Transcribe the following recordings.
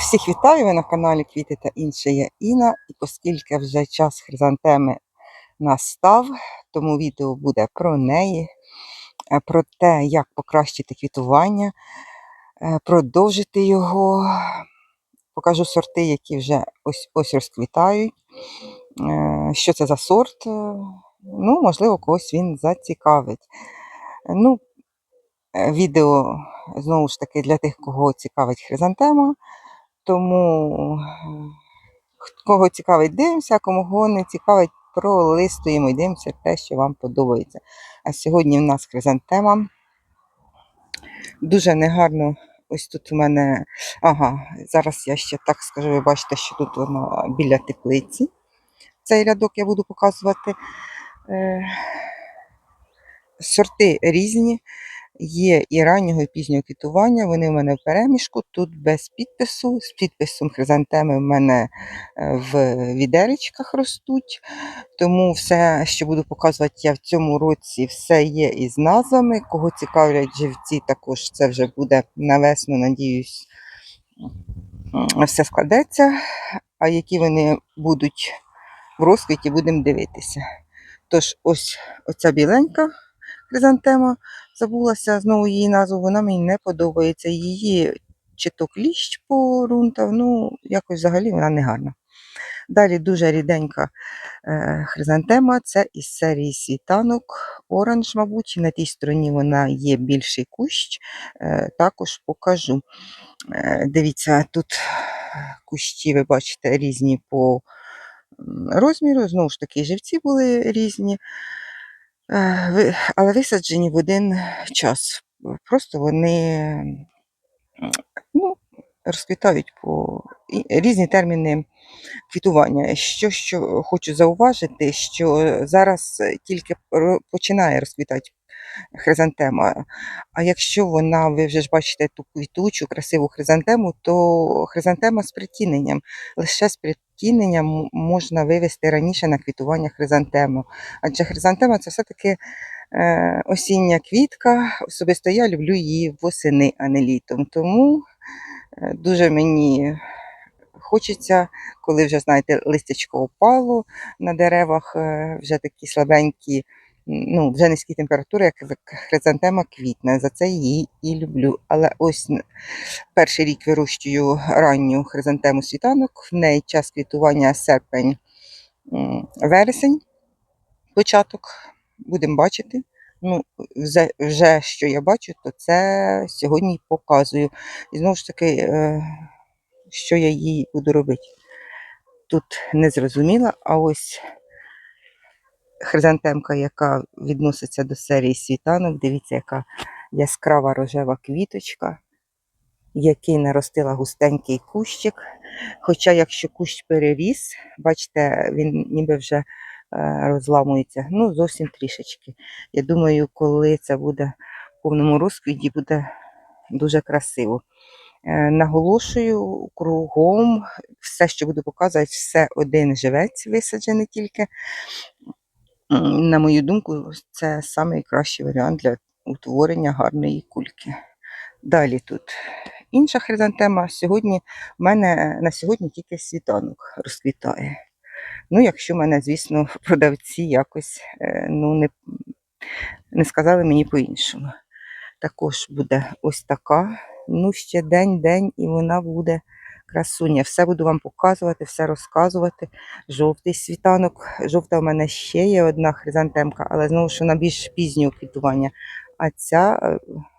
Всіх вітаю ви на каналі Квіти та інше є Іна. І оскільки вже час хризантеми настав, тому відео буде про неї, е, про те, як покращити квітування, е, продовжити його. Покажу сорти, які вже ось ось розквітають. Е, Що це за сорт? Ну, можливо, когось він зацікавить. Ну, відео знову ж таки для тих, кого цікавить хризантема. Тому е, кого цікавить, дивимося, кого не цікавить, пролистуємо і дивимося те, що вам подобається. А сьогодні в нас хризантема. Дуже негарно. Ось тут у мене. Ага, зараз я ще так скажу, ви бачите, що тут вона біля теплиці. Цей рядок я буду показувати. Е, Сорти різні. Є і раннього, і пізнього квітування. Вони в мене в перемішку. Тут без підпису. З підписом хризантеми в мене е, в відеречках ростуть. Тому все, що буду показувати я в цьому році, все є із назвами. Кого цікавлять живці, також це вже буде на весну, надіюсь, все складеться. А які вони будуть в розквіті, будемо дивитися. Тож, ось оця біленька хризантема, забулася знову її назву, вона мені не подобається. Її чи то кліщ порунтав, ну, якось взагалі вона не гарна. Далі дуже ріденька е, хризантема, це із серії світанок, оранж, мабуть, на тій стороні вона є більший кущ, е, також покажу. Е, дивіться, тут кущі, ви бачите, різні по розміру, знову ж таки, живці були різні. Е, але висаджені в один час. Просто вони ну, розквітають по різні терміни квітування. Що, що хочу зауважити, що зараз тільки починає розквітати хризантема. А якщо вона, ви вже ж бачите ту квітучу, красиву хризантему, то хризантема з притіненням. Лише з притіненням м- можна вивести раніше на квітування хризантему. Адже хризантема це все-таки е, осіння квітка. Особисто я люблю її восени, а не літом. Тому е, дуже мені хочеться, коли вже, знаєте, листячко опало на деревах, е, вже такі слабенькі, ну, вже низькі температури, як хризантема квітне. За це її і люблю. Але ось перший рік вирощую ранню хризантему світанок. В неї час квітування серпень, вересень, початок. Будемо бачити. Ну, вже, вже що я бачу, то це сьогодні показую. І знову ж таки, е, що я їй буду робити. Тут не зрозуміла, а ось хризантемка, яка відноситься до серії світанок, дивіться, яка яскрава рожева квіточка, який наростила густенький кущик. Хоча, якщо кущ переріс, бачите, він ніби вже е, розламується. Ну, зовсім трішечки. Я думаю, коли це буде в повному розквіті, буде дуже красиво. Е, Наголошую кругом все, що буду показувати, все один живець висаджений тільки. На мою думку, це найкращий варіант для утворення гарної кульки. Далі тут інша хризантема. Сьогодні в мене на сьогодні тільки світанок розквітає. Ну, якщо мене, звісно, продавці якось е, ну, не, не сказали мені по-іншому. Також буде ось така. Ну, ще день-день, і вона буде красуня. Все буду вам показувати, все розказувати. Жовтий світанок. Жовта в мене ще є одна хризантемка, але знову ж вона більш пізнього квітування. А ця, е,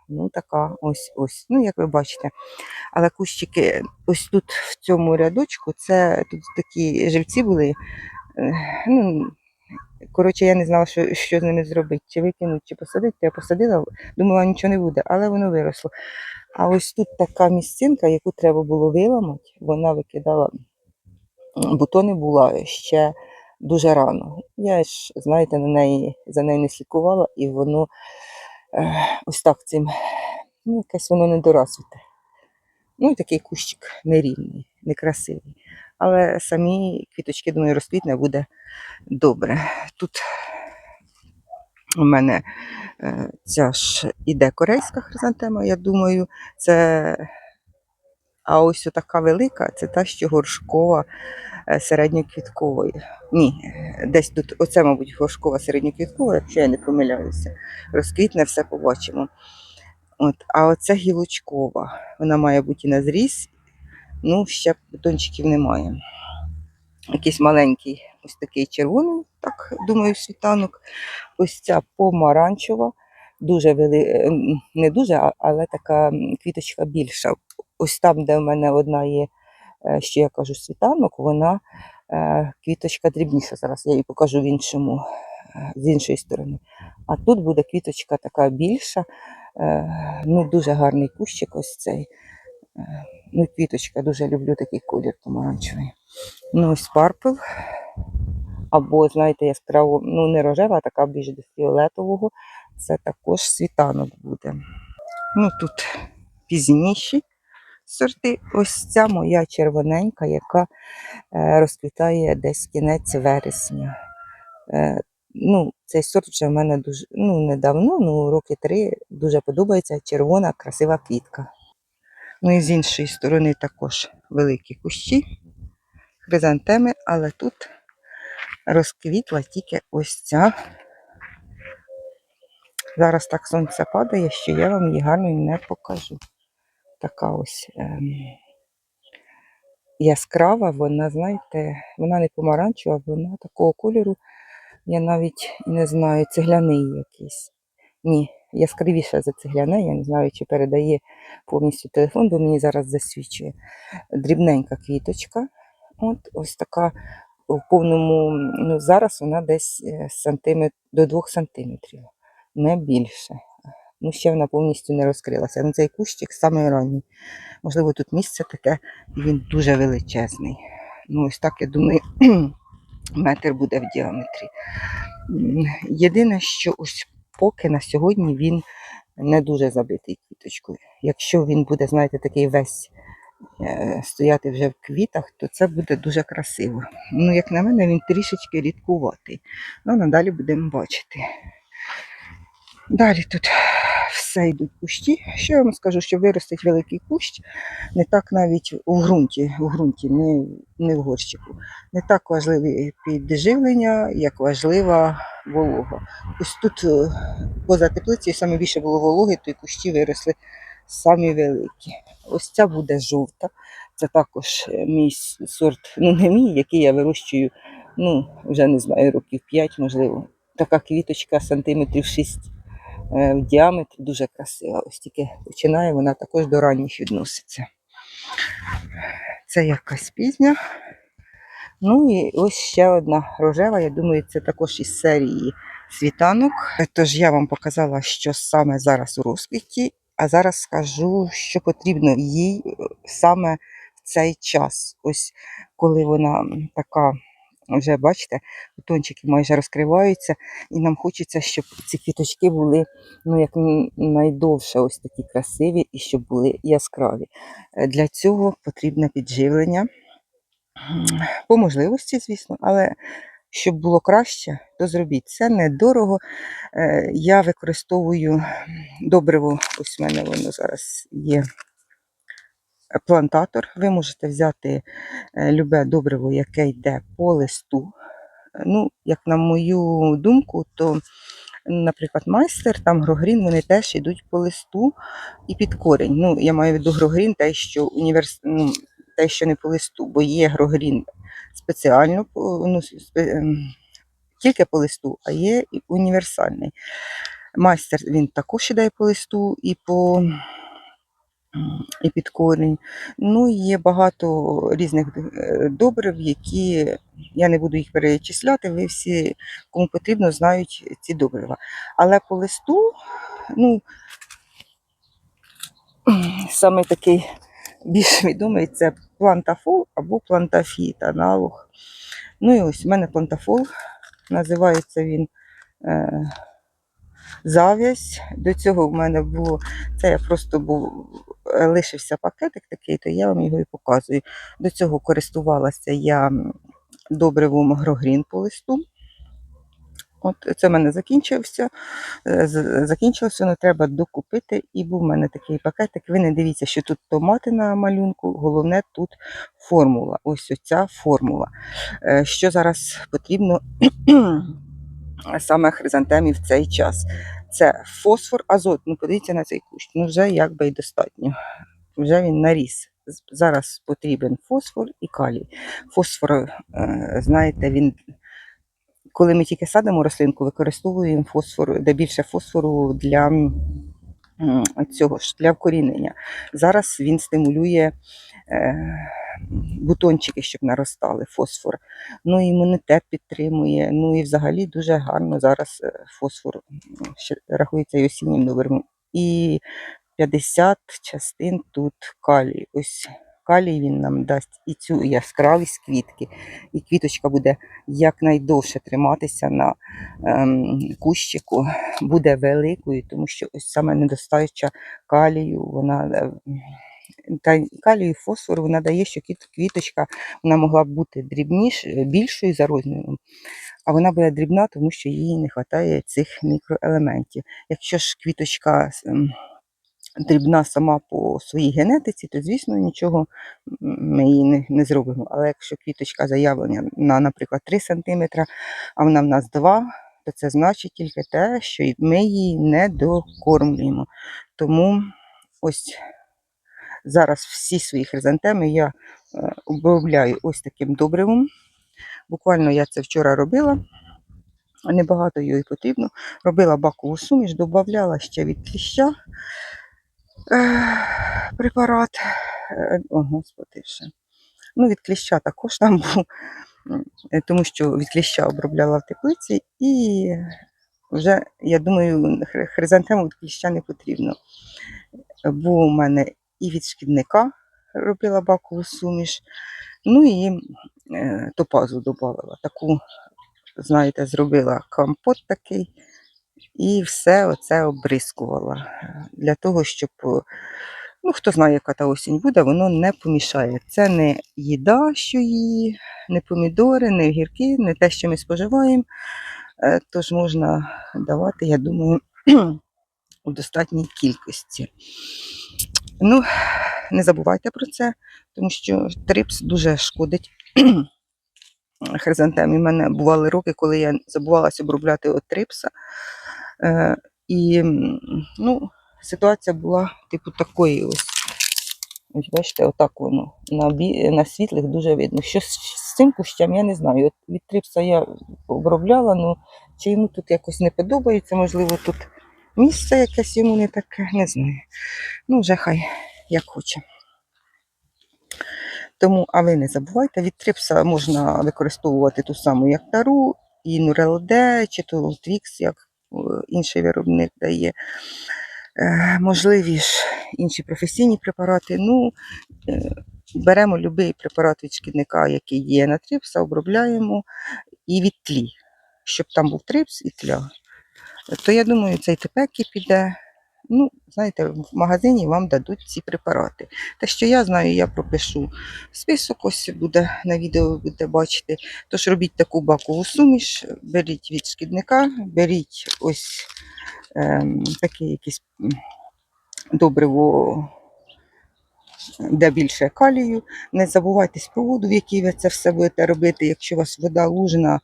ну, така ось ось. Ну, як ви бачите. Але кущики, ось тут в цьому рядочку, це тут такі живці були. е, Ну, коротше, я не знала, що, що з ними зробити, чи викинути, чи посадити. Я посадила, думала, нічого не буде, але воно виросло. А ось тут така місцинка, яку треба було виламати, вона викидала бутони була ще дуже рано. Я ж, знаєте, на неї, за нею не слідкувала, і воно е, ось так цим, ну, якесь воно недорозвите. Ну і такий кущик нерівний, некрасивий. Але самі квіточки, думаю, розквітне буде добре. Тут у мене е, ця ж іде корейська хризантема, я думаю, це А ось така велика це та, що горшкова е, середньоквіткової. Ні, десь тут, оце, мабуть, горшкова середньоквіткова, якщо я не помиляюся. Розквітне, все побачимо. От, а оце гілочкова. Вона має бути на зріз. Ну, ще бутончиків немає. Якийсь маленький, ось такий червоний, так думаю, світанок. Ось ця помаранчева, дуже вели... ем, не дуже, але така квіточка більша. Ось там, де в мене одна є, е, що я кажу, світанок, вона е, квіточка дрібніша. Зараз я її покажу в іншому, е, з іншої сторони. А тут буде квіточка така більша. Ну, дуже гарний кущик ось цей. Ну, і квіточка, дуже люблю такий колір помаранчевий. Ну, ось парпл. Або, знаєте, яскраво, ну не рожева, а така більш до фіолетового. Це також світанок буде. Ну тут пізніші сорти. Ось ця моя червоненька, яка е, розквітає десь кінець вересня. Е, ну, цей сорт вже в мене дуже ну, недавно, ну роки три дуже подобається. Червона, красива квітка. Ну і з іншої сторони також великі кущі, хризантеми, але тут розквітла тільки ось ця. Зараз так сонце падає, що я вам її гарно не покажу. Така ось ем, яскрава, вона, знаєте, вона не помаранчева, вона такого кольору, я навіть не знаю, цегляний якийсь. Ні, яскравіше за цегляне, я не знаю, чи передає повністю телефон, бо мені зараз засвічує. Дрібненька квіточка. От ось така в повному, ну зараз вона десь е, сантиметр, до 2 сантиметрів, не більше. Ну, ще вона повністю не розкрилася. Ну, цей кущик самий ранній. Можливо, тут місце таке, він дуже величезний. Ну, ось так, я думаю, метр буде в діаметрі. Єдине, що ось поки на сьогодні він не дуже забитий квіточкою. Якщо він буде, знаєте, такий весь е, стояти вже в квітах, то це буде дуже красиво. Ну, як на мене, він трішечки рідкуватий. Ну, надалі будемо бачити. Далі тут все йдуть кущі. Що я вам скажу, що виростить великий кущ, не так навіть у ґрунті, у ґрунті, не, не в горщику. Не так важливе підживлення, як важлива волога. Ось тут е, поза теплицею саме більше було вологи, то й кущі виросли самі великі. Ось ця буде жовта. Це також е, мій сорт, ну не мій, який я вирощую, ну, вже не знаю, років 5, можливо. Така квіточка сантиметрів 6 е, в діаметрі, дуже красива. Ось тільки починає, вона також до ранніх відноситься. Це якась пізня. Ну і ось ще одна рожева. Я думаю, це також із серії світанок. Тож я вам показала, що саме зараз у розквіті, а зараз скажу, що потрібно їй е, саме в цей час. Ось коли вона така, вже бачите, бутончики майже розкриваються, і нам хочеться, щоб ці квіточки були ну, як найдовше ось такі красиві і щоб були яскраві. Е, Для цього потрібне підживлення. По можливості, звісно, але щоб було краще, то зробіть. Це недорого. Е, Я використовую добриво, ось в мене воно зараз є плантатор. Ви можете взяти е, любе добриво, яке йде по листу. Ну, як на мою думку, то, наприклад, майстер, там грогрін, вони теж йдуть по листу і під корінь. Ну, я маю в виду грогрін, те, що універс... ну, те, що не по листу, бо є грогрін спеціально ну, спе- ем, тільки по листу, а є і універсальний. Майстер він також іде по листу і по і під корінь. Ну, є багато різних е, добрив, які я не буду їх перечисляти. Ви всі, кому потрібно, знають ці добрива. Але по листу, ну, саме такий більш відомий це плантафол або плантафіт, аналог. Ну і ось у мене плантафол, називається він е, зав'язь. До цього в мене було, це я просто був, е, лишився пакетик такий, то я вам його і показую. До цього користувалася я добривом грогрін по листу. От це в мене закінчився. е, Закінчилося, воно треба докупити. І був в мене такий пакетик. Ви не дивіться, що тут томати на малюнку. Головне тут формула. Ось оця формула. Е, Що зараз потрібно саме хризантемі в цей час? Це фосфор, азот. Ну, подивіться на цей кущ. Ну, вже якби й достатньо. Вже він наріс. Зараз потрібен фосфор і калій. Фосфор, е, знаєте, він коли ми тільки садимо рослинку, використовуємо фосфор, де більше фосфору для цього ж для вкорінення. Зараз він стимулює е, бутончики, щоб наростали фосфор. Ну і імунітет підтримує. Ну і взагалі дуже гарно зараз е, фосфор ще рахується і осіннім номером. І 50 частин тут калій. Ось калій він нам дасть і цю яскравість квітки, і квіточка буде якнайдовше триматися на ем, кущику, буде великою, тому що ось саме недостача калію, вона е, та калію і фосфору вона дає, що квіточка вона могла б бути дрібніш, більшою за розміром, а вона буде дрібна, тому що їй не вистачає цих мікроелементів. Якщо ж квіточка ем, дрібна сама по своїй генетиці, то звісно нічого ми їй не, не зробимо. Але якщо квіточка заявлена на, наприклад, 3 см, а вона в нас 2 то це значить тільки те, що ми її не докормлюємо. Тому ось зараз всі свої хризантеми я е, обробляю ось таким добривом. Буквально я це вчора робила. Небагато її потрібно. Робила бакову суміш, додавала ще від кліща е, препарат. Е, О, господи, ще. Ну, від кліща також там був, тому що від кліща обробляла в теплиці, і вже, я думаю, хри- хризантему від кліща не потрібно. Був у мене і від шкідника робила бакову суміш, ну і е, топазу додавала. Таку, знаєте, зробила компот такий. І все оце обрискувала е, для того, щоб, е, ну хто знає, яка та осінь буде, воно не помішає. Це не їда, що її, не помідори, не огірки, не те, що ми споживаємо. Е, Тож можна давати, я думаю, у достатній кількості. Ну, не забувайте про це, тому що трипс дуже шкодить хризантемі. У мене бували роки, коли я забувалася обробляти от трипса. Е, і ну, ситуація була типу такої ось. Ось бачите, отак воно. На, на світлих дуже видно. Що з, цим кущем, я не знаю. От від трипса я обробляла, ну чи йому тут якось не подобається, можливо, тут місце якесь йому не таке, не знаю. Ну, вже хай як хоче. Тому, а ви не забувайте, від трипса можна використовувати ту саму як тару, і Нурелоде, чи то Твікс, як е, інший виробник дає. Е, можливі ж інші професійні препарати. Ну, е, беремо будь-який препарат від шкідника, який є на трипса, обробляємо і від тлі, щоб там був трипс і тля. То я думаю, цей тепекі піде. Ну, знаєте, в магазині вам дадуть ці препарати. Те, що я знаю, я пропишу список, ось буде на відео ви будете бачити. Тож робіть таку бакову суміш, беріть від шкідника, беріть ось ем, таке якесь добриво, де більше калію. Не забувайте про воду, в якій ви це все будете робити. Якщо у вас вода лужна,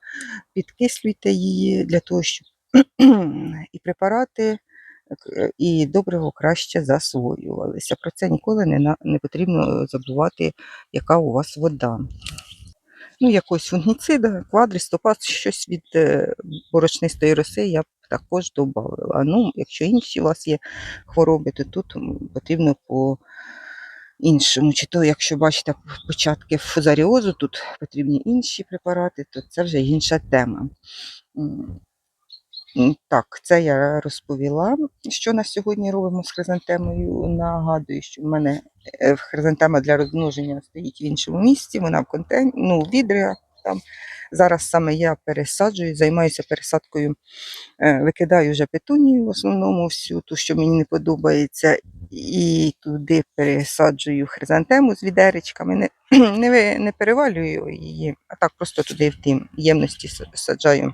підкислюйте її для того, щоб і препарати, е, і добриво краще засвоювалися. Про це ніколи не, не потрібно забувати, яка у вас вода. Ну, якогось фунгіцида, квадрис, топаз, щось від е, борошнистої роси я б також додавала. Ну, якщо інші у вас є хвороби, то тут потрібно по іншому. Чи то, якщо бачите початки фузаріозу, тут потрібні інші препарати, то це вже інша тема. Так, це я розповіла, що на сьогодні робимо з хризантемою. Нагадую, що в мене е, хризантема для розмноження стоїть в іншому місці, вона в контейн... ну, в там. Зараз саме я пересаджую, займаюся пересадкою, е, викидаю вже петунію в основному всю, ту, що мені не подобається, і туди пересаджую хризантему з відеречками. Не, не, не перевалюю її, а так просто туди в тім ємності саджаю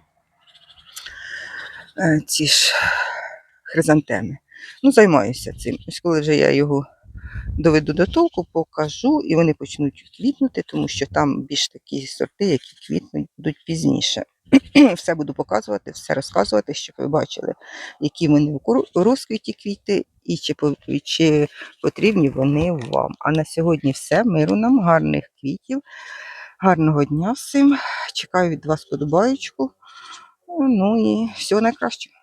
ці ж хризантеми. Ну, займаюся цим. Ось коли вже я його доведу до толку, покажу, і вони почнуть квітнути, тому що там більш такі сорти, які квітнуть будуть пізніше. Все буду показувати, все розказувати, щоб ви бачили, які вони у розквіті квіти і чи, чи потрібні вони вам. А на сьогодні все. Миру нам, гарних квітів, гарного дня всім. Чекаю від вас подобаєчку. Ну і всього найкращого.